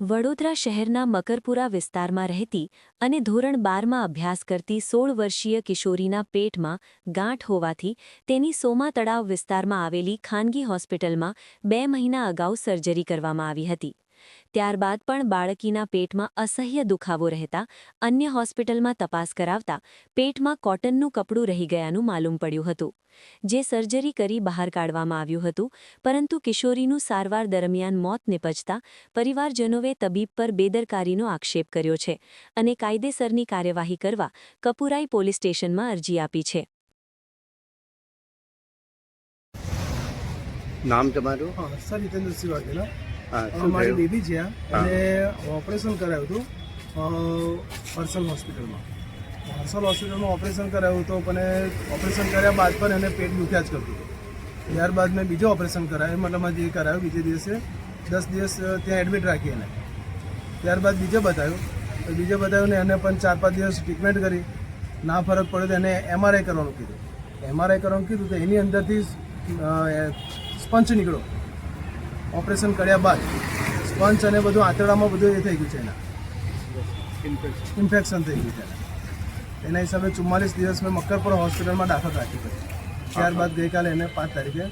વડોદરા શહેરના મકરપુરા વિસ્તારમાં રહેતી અને ધોરણ બારમાં અભ્યાસ કરતી સોળ વર્ષીય કિશોરીના પેટમાં ગાંઠ હોવાથી તેની સોમા તળાવ વિસ્તારમાં આવેલી ખાનગી હોસ્પિટલમાં બે મહિના અગાઉ સર્જરી કરવામાં આવી હતી. ત્યારબાદ પણ બાળકીના પેટમાં અસહ્ય દુખાવો રહેતા અન્ય હોસ્પિટલમાં તપાસ કરાવતા પેટમાં કોટનનું કપડું રહી ગયાનું માલુમ પડ્યું હતું. જે સર્જરી કરી બહાર કાઢવામાં આવ્યું હતું પરંતુ કિશોરીનું સારવાર દરમિયાન મોત નિપજતા પરિવારજનોએ તબીબ પર બેદરકારીનો આક્ષેપ કર્યો છે અને કાયદેસરની કાર્યવાહી કરવા કપુરાઈ પોલીસ સ્ટેશનમાં અરજી આપી છે. નામ તમારું? હા સર હિતેન્દ્રસિંહ વાઘેલા. મારી દીદી છે અને ઓપરેશન કરાવ્યું હતું અ, હર્સલ હોસ્પિટલમાં. હર્સલ હોસ્પિટલમાં ઓપરેશન કરાવ્યું હતું પણ ઓપરેશન કર્યા બાદ પણ એને પેટ દુખ્યા જ કરતું હતું. ત્યારબાદ મેં બીજો ઓપરેશન કરાવ્યું મતલબ જે કરાવ્યું બીજે દિવસે. દસ દિવસ ત્યાં એડમિટ રાખી એને. ત્યારબાદ બીજે બતાવ્યું. તો બીજે બતાવ્યું ને એને પણ ચાર પાંચ દિવસ ટ્રીટમેન્ટ કરી. ના ફરક પડ્યો તો એને એમઆરઆઈ કરવાનું કીધું. એમઆરઆઈ કરવાનું કીધું તો એની અંદરથી સ્પંચ નીકળ્યો. ઓપરેશન કર્યા બાદ સ્પંચ અને બધું આંતરડામાં બધું એ થઈ ગયું છે એના. ઇન્ફેક્શન થઈ ગયું છે એના. હિસાબે ચુમ્માલીસ દિવસ મેં મક્કરપુરા હોસ્પિટલમાં દાખલ રાખી પછી. ત્યારબાદ ગઈકાલે એને પાંચ તારીખે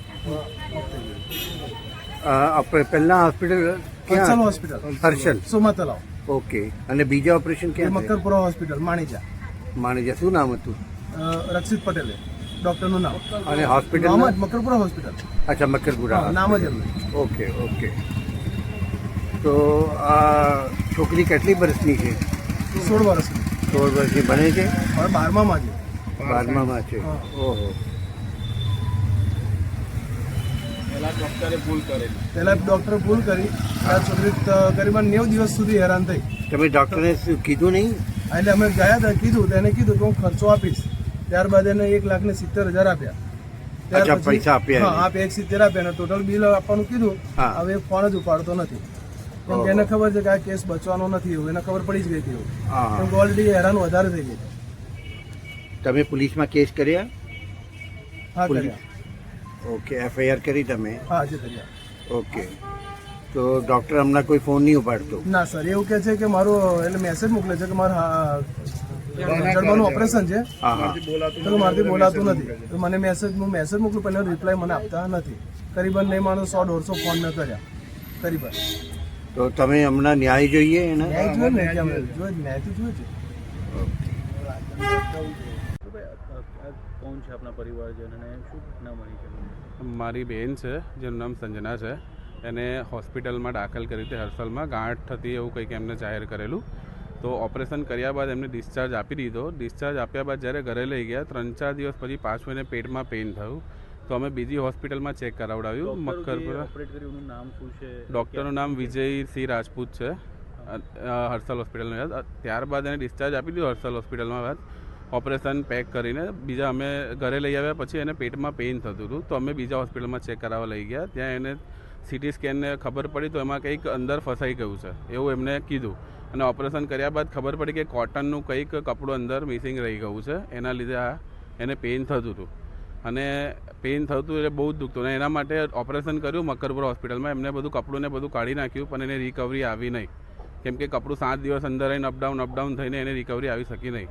આપણે પહેલા hospital Harshal hospital. Harshal. Soma Talav okay. અને બીજા ઓપરેશન ક્યાં? મક્કરપુરા હોસ્પિટલ માણીજા. માણીજા. શું નામ હતું? રક્ષિત પટેલે. ડૉક્ટરનું નામ. અને હોસ્પિટલ નામ જ મકરપુરા હોસ્પિટલ અચ્છા મકરપુરા નામ જ એમનું. Okay okay. તો આ છોકરી કેટલી વર્ષની છે? સોળ વર્ષની. સોળ વર્ષની ભણે છે? હવે બારમામાં છે. બારમામાં છે. હા. ઓહો. પહેલાં ડૉક્ટરે ભૂલ કરી. આ છોકરી કરીબન નેવ દિવસ સુધી હેરાન થઈ. તમે ડૉક્ટરને કીધું નહીં? એટલે અમે ગયા હતા કીધું તો એને કીધું કે હું ખર્ચો આપીશ. ત્યારબાદ એને એક લાખ ને સિત્તેર હજાર આપ્યા. ત્યાર પછી- આપ્યા હા આપ એક સિત્તેર આપ્યા અને ટોટલ બિલ આપવાનું કીધું. હવે ફોન જ ઉપાડતો નથી. કેમ કે એને ખબર છે કે આ કેસ બચવાનો નથી એવું એને ખબર પડી જ ગઈ હતી કેમ કે ઓલરેડી હેરાન વધારે થઈ ગઈ. તમે પોલીસમાં કેસ કર્યા? હા કર્યા. ઓકે એફઆઈઆર કરી તમે? હા જે કર્યા. ઓકે. તો ડૉક્ટર હમણાં કોઈ ફોન નહીં ઉપાડતો? ના સર એવું કહે છે કે મારો એટલે મેસેજ મોકલે છે કે મારા જડબાનું ઓપરેશન છે. તો મારાથી બોલાતું નથી. તો મને મેસેજ હું મેસેજ મોકલું પહેલાં રિપ્લાય મને આપતા નથી. કરીબન નહીં માણસ સો દોઢસો ફોન ન કર્યા. કરીબન. તો તમે હમણાં ન્યાય જોઈએ એને? ન્યાય જોઈએ ને? ન્યાય તો જોઈએ. છે કોણ છે આપણા પરિવારજન અને શું ઘટના બની છે મારી બેન છે જેનું નામ સંજના છે. એને હોસ્પિટલમાં દાખલ કરી હતી હર્ષલમાં. ગાંઠ થતી એવું કંઈક એમને જાહેર કરેલું. તો ઓપરેશન કર્યા બાદ એમને ડિસ્ચાર્જ આપી દીધો. ડિસ્ચાર્જ આપ્યા બાદ જ્યારે ઘરે લઈ ગયા ત્રણ ચાર દિવસ પછી પાછું એને પેટમાં પેઇન થયું. તો અમે બીજી હોસ્પિટલમાં ચેક કરાવડાવ્યું મક્કરપુરા. ડૉક્ટરનું નામ વિજય સિંહ રાજપૂત છે. હર્ષલ હોસ્પિટલનું યાદ. ત્યારબાદ એને ડિસ્ચાર્જ આપી દીધું હર્ષલ હોસ્પિટલમાં બાદ. ઓપરેશન પેક કરીને બીજા અમે ઘરે લઈ આવ્યા પછી એને પેટમાં પેઇન થતું હતું. તો અમે બીજા હોસ્પિટલમાં ચેક કરાવવા લઈ ગયા. ત્યાં એને સીટી સ્કેનને ખબર પડી તો એમાં કંઈક અંદર ફસાઈ ગયું છે. એવું એમને કીધું. અને ઓપરેશન કર્યા બાદ ખબર પડી કે કોટનનું કંઈક કપડું અંદર મિસિંગ રહી ગયું છે. એના લીધે આ એને પેઇન થતું હતું. અને પેઇન થતું એટલે બહુ જ દુખતું. અને એના માટે ઓપરેશન કર્યું મકરપુર હોસ્પિટલમાં. એમને બધું કપડું ને બધું કાઢી નાખ્યું, પણ એને રિકવરી આવી નહીં. કેમ કે કપડું સાત દિવસ અંદર રહીને અપડાઉન અપડાઉન થઈને એને રિકવરી આવી શકી નહીં.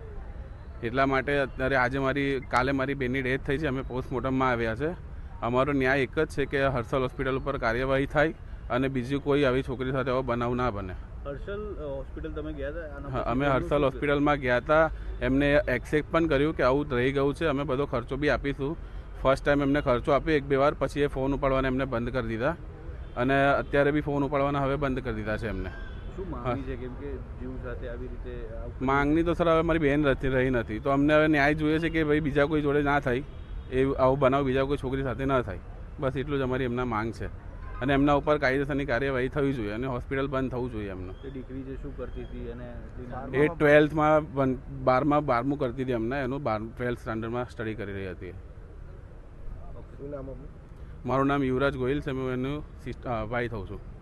એટલા માટે અત્યારે આજે મારી, કાલે મારી બેનની ડેથ થઈ છે. અમે પોસ્ટમોર્ટમમાં આવ્યા છે. અમારો ન્યાય એક જ છે કે હર્ષલ હોસ્પિટલ ઉપર કાર્યવાહી થાય અને બીજું કોઈ આવી છોકરી સાથે આવો બનાવ ના બને. હર્ષલ હોસ્પિટલ તમે ગયા હતા અમે હર્ષલ હોસ્પિટલમાં ગયા હતા એમને એક્સેપ્ટ પણ કર્યું કે આવું રહી ગયું છે. અમે બધો ખર્ચો બી આપીશું. ફર્સ્ટ ટાઈમ એમને ખર્ચો આપ્યો એક બે વાર પછી એ ફોન ઉપાડવાના એમને બંધ કરી દીધા. અને અત્યારે બી ફોન ઉપાડવાના હવે બંધ કરી દીધા છે એમને. શું માંગણી તો સર હવે મારી રહેતી રહી નથી. તો અમને હવે ન્યાય જોઈએ છે કે ભાઈ બીજા કોઈ જોડે ના થાય. એ આવું બનાવ બીજા કોઈ છોકરી સાથે ના થાય. બસ એટલું જ અમારી એમના માંગ છે. અને એમના ઉપર કાયદેસરની કાર્યવાહી થવી જોઈએ અને હોસ્પિટલ બંધ થવું જોઈએ એમનું. ડિગ્રી દીકરી જે શું કરતી હતી અને એ ટ્વેલ્થમાં બારમાં બારમું કરતી હતી એમને એનું બાર ટ્વેલ્થ સ્ટાન્ડર્ડમાં સ્ટડી કરી રહી હતી. મારું નામ યુવરાજ ગોહિલ છે હું એનું સિસ્ટ- અ, થઉં છું.